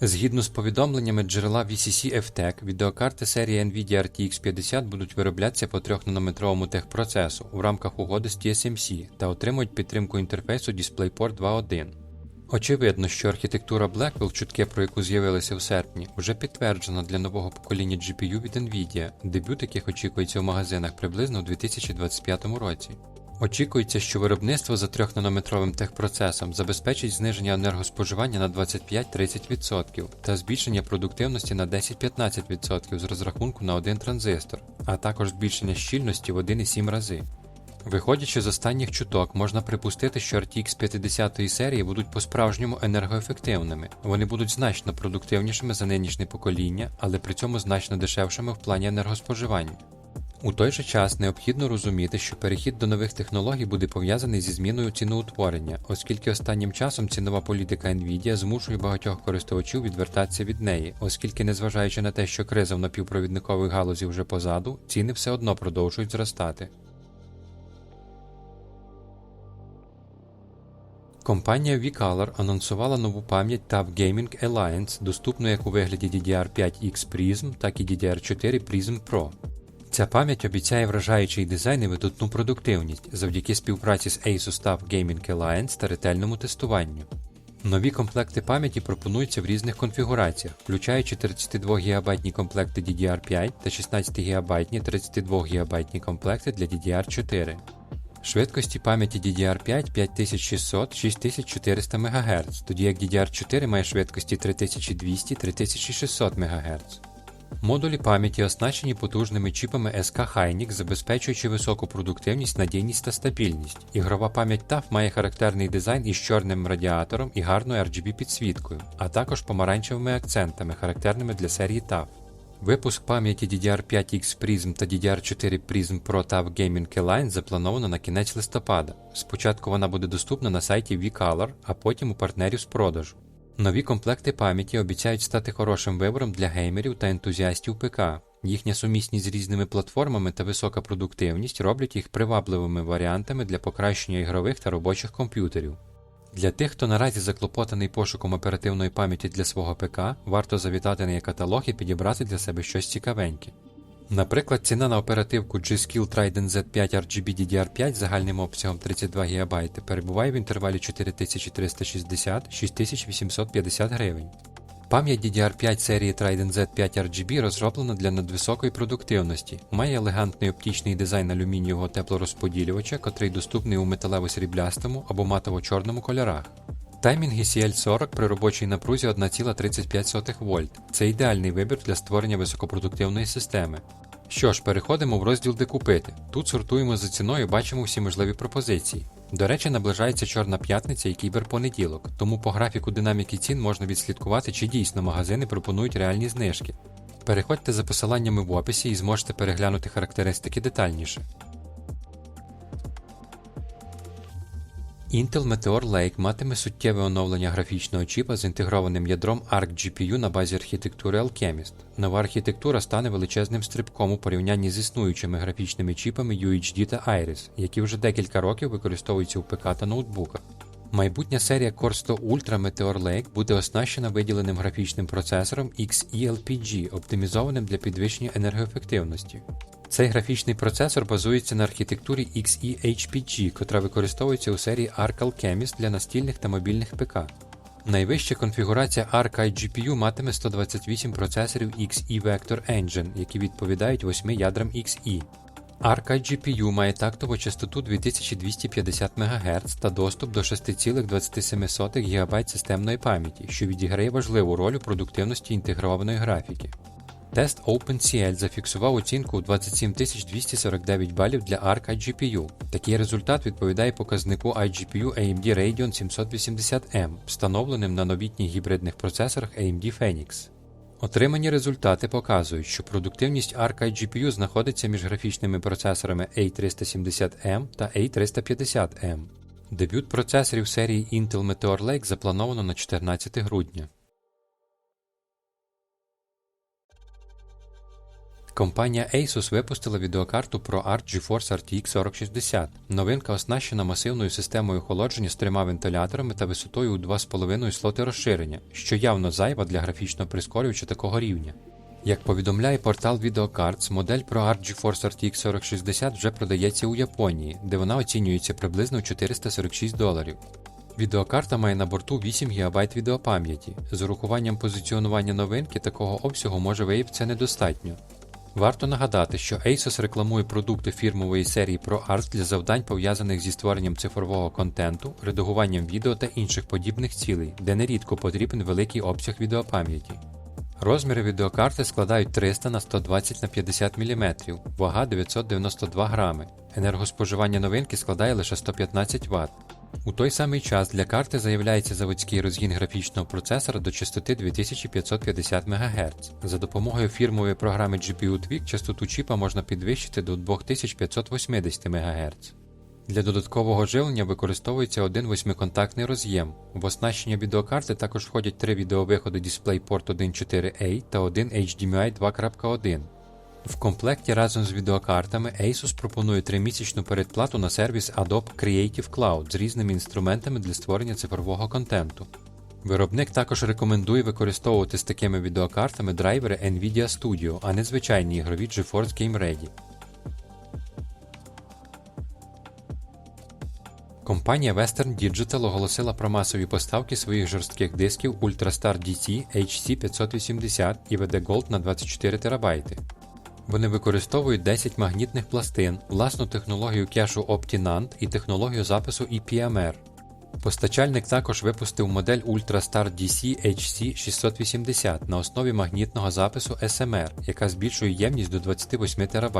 Згідно з повідомленнями джерела VCC FTech, відеокарти серії NVIDIA RTX 50 будуть вироблятися по 3-нанометровому техпроцесу в рамках угоди з TSMC та отримують підтримку інтерфейсу DisplayPort 2.1. Очевидно, що архітектура Blackwell, чутки про яку з'явилися в серпні, вже підтверджена для нового покоління GPU від NVIDIA, дебют яких очікується в магазинах приблизно у 2025 році. Очікується, що виробництво за 3-нанометровим техпроцесом забезпечить зниження енергоспоживання на 25-30% та збільшення продуктивності на 10-15% з розрахунку на один транзистор, а також збільшення щільності в 1,7 рази. Виходячи з останніх чуток, можна припустити, що RTX 50 серії будуть по-справжньому енергоефективними. Вони будуть значно продуктивнішими за нинішнє покоління, але при цьому значно дешевшими в плані енергоспоживання. У той же час необхідно розуміти, що перехід до нових технологій буде пов'язаний зі зміною ціноутворення, оскільки останнім часом цінова політика Nvidia змушує багатьох користувачів відвертатися від неї, оскільки, незважаючи на те, що криза в напівпровідниковій галузі вже позаду, ціни все одно продовжують зростати. Компанія vColor анонсувала нову пам'ять TAF Gaming Alliance, доступну як у вигляді DDR5X Prism, так і DDR4 Prism Pro. Ця пам'ять обіцяє вражаючий дизайн і видатну продуктивність завдяки співпраці з Asus TUF Gaming Alliance та ретельному тестуванню. Нові комплекти пам'яті пропонуються в різних конфігураціях, включаючи 32 ГБ комплекти DDR5 та 16 ГБ 32 ГБ комплекти для DDR4. Швидкості пам'яті DDR5 5600-6400 МГц, тоді як DDR4 має швидкості 3200-3600 МГц. Модулі пам'яті оснащені потужними чіпами SK Hynix, забезпечуючи високу продуктивність, надійність та стабільність. Ігрова пам'ять TAF має характерний дизайн із чорним радіатором і гарною RGB підсвіткою, а також помаранчевими акцентами, характерними для серії TAF. Випуск пам'яті DDR5X Prism та DDR4 Prism Pro TAF Gaming Alliance заплановано на кінець листопада. Спочатку вона буде доступна на сайті vColor, а потім у партнерів з продажу. Нові комплекти пам'яті обіцяють стати хорошим вибором для геймерів та ентузіастів ПК. Їхня сумісність з різними платформами та висока продуктивність роблять їх привабливими варіантами для покращення ігрових та робочих комп'ютерів. Для тих, хто наразі заклопотаний пошуком оперативної пам'яті для свого ПК, варто завітати на каталог і підібрати для себе щось цікавеньке. Наприклад, ціна на оперативку G-Skill Trident Z5 RGB DDR5 загальним обсягом 32 ГБ перебуває в інтервалі 4360-6850 гривень. Пам'ять DDR5 серії Trident Z5 RGB розроблена для надвисокої продуктивності, має елегантний оптичний дизайн алюмінієвого теплорозподілювача, котрий доступний у металево-сріблястому або матово-чорному кольорах. Таймінги CL40 при робочій напрузі 1,35 В. Це ідеальний вибір для створення високопродуктивної системи. Що ж, переходимо в розділ де купити. Тут сортуємо за ціною, бачимо всі можливі пропозиції. До речі, наближається Чорна п'ятниця і кіберпонеділок, тому по графіку динаміки цін можна відслідкувати, чи дійсно магазини пропонують реальні знижки. Переходьте за посиланнями в описі і зможете переглянути характеристики детальніше. Intel Meteor Lake матиме суттєве оновлення графічного чіпа з інтегрованим ядром ARC GPU на базі архітектури Alchemist. Нова архітектура стане величезним стрибком у порівнянні з існуючими графічними чіпами UHD та Iris, які вже декілька років використовуються у ПК та ноутбуках. Майбутня серія Core 100 Ultra Meteor Lake буде оснащена виділеним графічним процесором XeLPG, оптимізованим для підвищення енергоефективності. Цей графічний процесор базується на архітектурі XeHPG, котра використовується у серії Arc Alchemist для настільних та мобільних ПК. Найвища конфігурація Arc iGPU матиме 128 процесорів XE Vector Engine, які відповідають 8 ядрам XE. Arc iGPU має тактову частоту 2250 МГц та доступ до 6,27 ГБ системної пам'яті, що відіграє важливу роль у продуктивності інтегрованої графіки. Тест OpenCL зафіксував оцінку у 27249 балів для ARC iGPU. Такий результат відповідає показнику iGPU AMD Radeon 780M, встановленим на новітніх гібридних процесорах AMD Phoenix. Отримані результати показують, що продуктивність ARC iGPU знаходиться між графічними процесорами A370M та A350M. Дебют процесорів серії Intel Meteor Lake заплановано на 14 грудня. Компанія Asus випустила відеокарту ProArt GeForce RTX 4060. Новинка оснащена масивною системою охолодження з трьома вентиляторами та висотою у 2,5 слоти розширення, що явно зайва для графічного прискорювача такого рівня. Як повідомляє портал VideoCards, модель ProArt GeForce RTX 4060 вже продається у Японії, де вона оцінюється приблизно в 446 доларів. Відеокарта має на борту 8 ГБ відеопам'яті. З урахуванням позиціонування новинки такого обсягу може виявитися недостатньо. Варто нагадати, що Asus рекламує продукти фірмової серії ProArt для завдань пов'язаних зі створенням цифрового контенту, редагуванням відео та інших подібних цілей, де нерідко потрібен великий обсяг відеопам'яті. Розміри відеокарти складають 300 на 120 на 50 мм, вага 992 грами. Енергоспоживання новинки складає лише 115 Вт. У той самий час для карти заявляється заводський розгін графічного процесора до частоти 2550 МГц. За допомогою фірмової програми GPU Tweak частоту чіпа можна підвищити до 2580 МГц. Для додаткового живлення використовується один восьмиконтактний роз'єм. В оснащення відеокарти також входять три відеовиходи DisplayPort 1.4a та один HDMI 2.1. В комплекті разом з відеокартами Asus пропонує тримісячну передплату на сервіс Adobe Creative Cloud з різними інструментами для створення цифрового контенту. Виробник також рекомендує використовувати з такими відеокартами драйвери Nvidia Studio, а не звичайні ігрові GeForce Game Ready. Компанія Western Digital оголосила про масові поставки своїх жорстких дисків UltraStar DC HC580 і VD Gold на 24 ТБ. Вони використовують 10 магнітних пластин, власну технологію кешу OptiNAND і технологію запису EPMR. Постачальник також випустив модель UltraStar DC HC680 на основі магнітного запису SMR, яка збільшує ємність до 28 ТБ.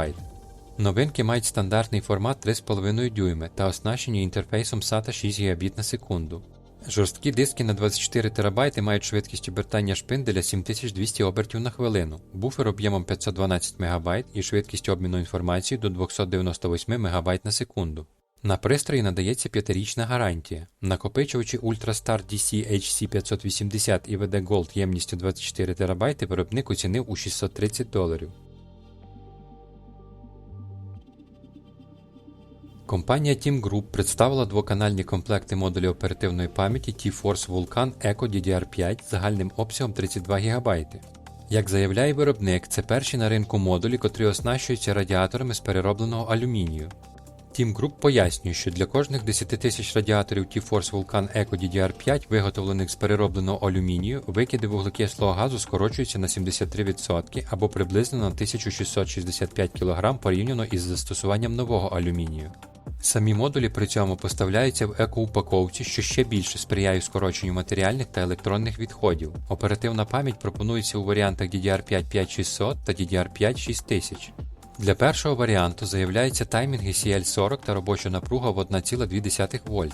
Новинки мають стандартний формат 3,5 дюйми та оснащені інтерфейсом SATA 6 Гбіт на секунду. Жорсткі диски на 24 ТБ мають швидкість обертання шпинделя 7200 обертів на хвилину, буфер об'ємом 512 МБ і швидкість обміну інформацією до 298 МБ на секунду. На пристрої надається 5-річна гарантія. Накопичувачі UltraStar DC HC580 і VD Gold ємністю 24 ТБ виробник оцінив у 630 доларів. Компанія Team Group представила двоканальні комплекти модулів оперативної пам'яті T-Force Vulkan Eco DDR5 загальним обсягом 32 ГБ. Як заявляє виробник, це перші на ринку модулі, котрі оснащуються радіаторами з переробленого алюмінію. Team Group пояснює, що для кожних 10 тисяч радіаторів T-Force Vulkan Eco DDR5, виготовлених з переробленого алюмінію, викиди вуглекислого газу скорочуються на 73% або приблизно на 1665 кг порівняно із застосуванням нового алюмінію. Самі модулі при цьому поставляються в екоупаковці, що ще більше сприяє скороченню матеріальних та електронних відходів. Оперативна пам'ять пропонується у варіантах DDR5 5600 та DDR5 6000. Для першого варіанту заявляються таймінги CL40 та робоча напруга в 1,2 В.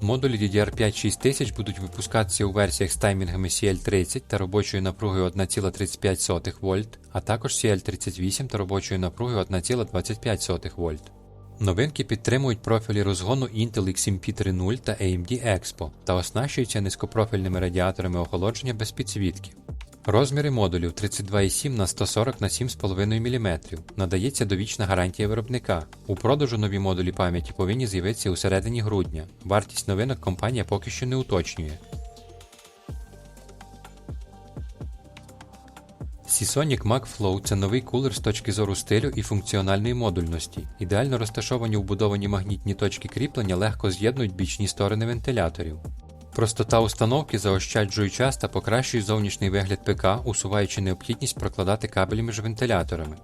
Модулі DDR5 6000 будуть випускатися у версіях з таймінгами CL30 та робочою напругою 1,35 В, а також CL38 та робочою напругою 1,25 В. Новинки підтримують профілі розгону Intel XMP 3.0 та AMD Expo та оснащуються низькопрофільними радіаторами охолодження без підсвітки. Розміри модулів 32,7 на 140 на 7,5 мм. Надається довічна гарантія виробника. У продажу нові модулі пам'яті повинні з'явитися у середині грудня. Вартість новинок компанія поки що не уточнює. Seasonic Mac Flow – це новий кулер з точки зору стилю і функціональної модульності. Ідеально розташовані вбудовані магнітні точки кріплення легко з'єднують бічні сторони вентиляторів. Простота установки заощаджує час та покращує зовнішній вигляд ПК, усуваючи необхідність прокладати кабелі між вентиляторами.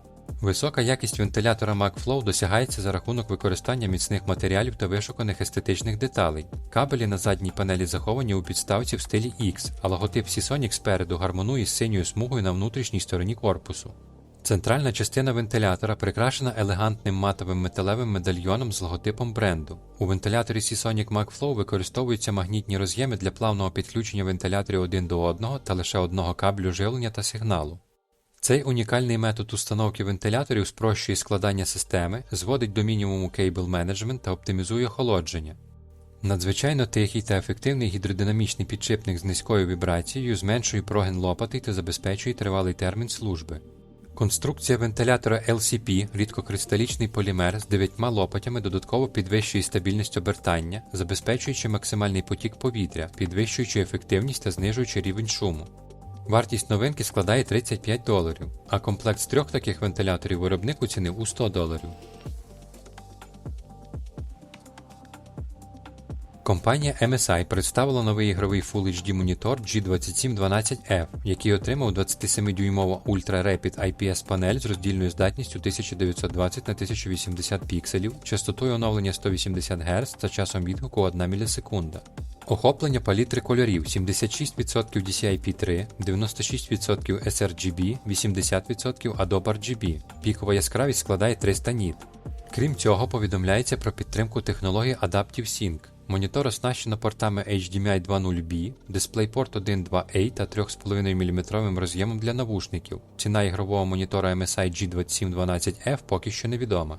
Висока якість вентилятора MacFlow досягається за рахунок використання міцних матеріалів та вишуканих естетичних деталей. Кабелі на задній панелі заховані у підставці в стилі X, а логотип Seasonic спереду гармонує з синьою смугою на внутрішній стороні корпусу. Центральна частина вентилятора прикрашена елегантним матовим металевим медальйоном з логотипом бренду. У вентиляторі Seasonic MacFlow використовуються магнітні роз'єми для плавного підключення вентиляторів один до одного та лише одного каблю живлення та сигналу. Цей унікальний метод установки вентиляторів спрощує складання системи, зводить до мінімуму кейбл менеджмент та оптимізує охолодження. Надзвичайно тихий та ефективний гідродинамічний підшипник з низькою вібрацією зменшує прогин лопати та забезпечує тривалий термін служби. Конструкція вентилятора LCP рідкокристалічний полімер з дев'ятьма лопатями додатково підвищує стабільність обертання, забезпечуючи максимальний потік повітря, підвищуючи ефективність та знижуючи рівень шуму. Вартість новинки складає 35 доларів, а комплект з трьох таких вентиляторів виробник оцінив у 100 доларів. Компанія MSI представила новий ігровий Full HD монітор G2712F, який отримав 27-дюймову Ultra Rapid IPS панель з роздільною здатністю 1920 на 1080 пікселів, частотою оновлення 180 Гц та часом відгуку 1 мілісекунда. Охоплення палітри кольорів 76% DCI-P3, 96% sRGB, 80% Adobe RGB. Пікова яскравість складає 300 ніт. Крім цього, повідомляється про підтримку технології Adaptive Sync. Монітор оснащено портами HDMI 2.0B, DisplayPort 1.2A та 3,5 мм роз'ємом для навушників. Ціна ігрового монітора MSI G2712F поки що невідома.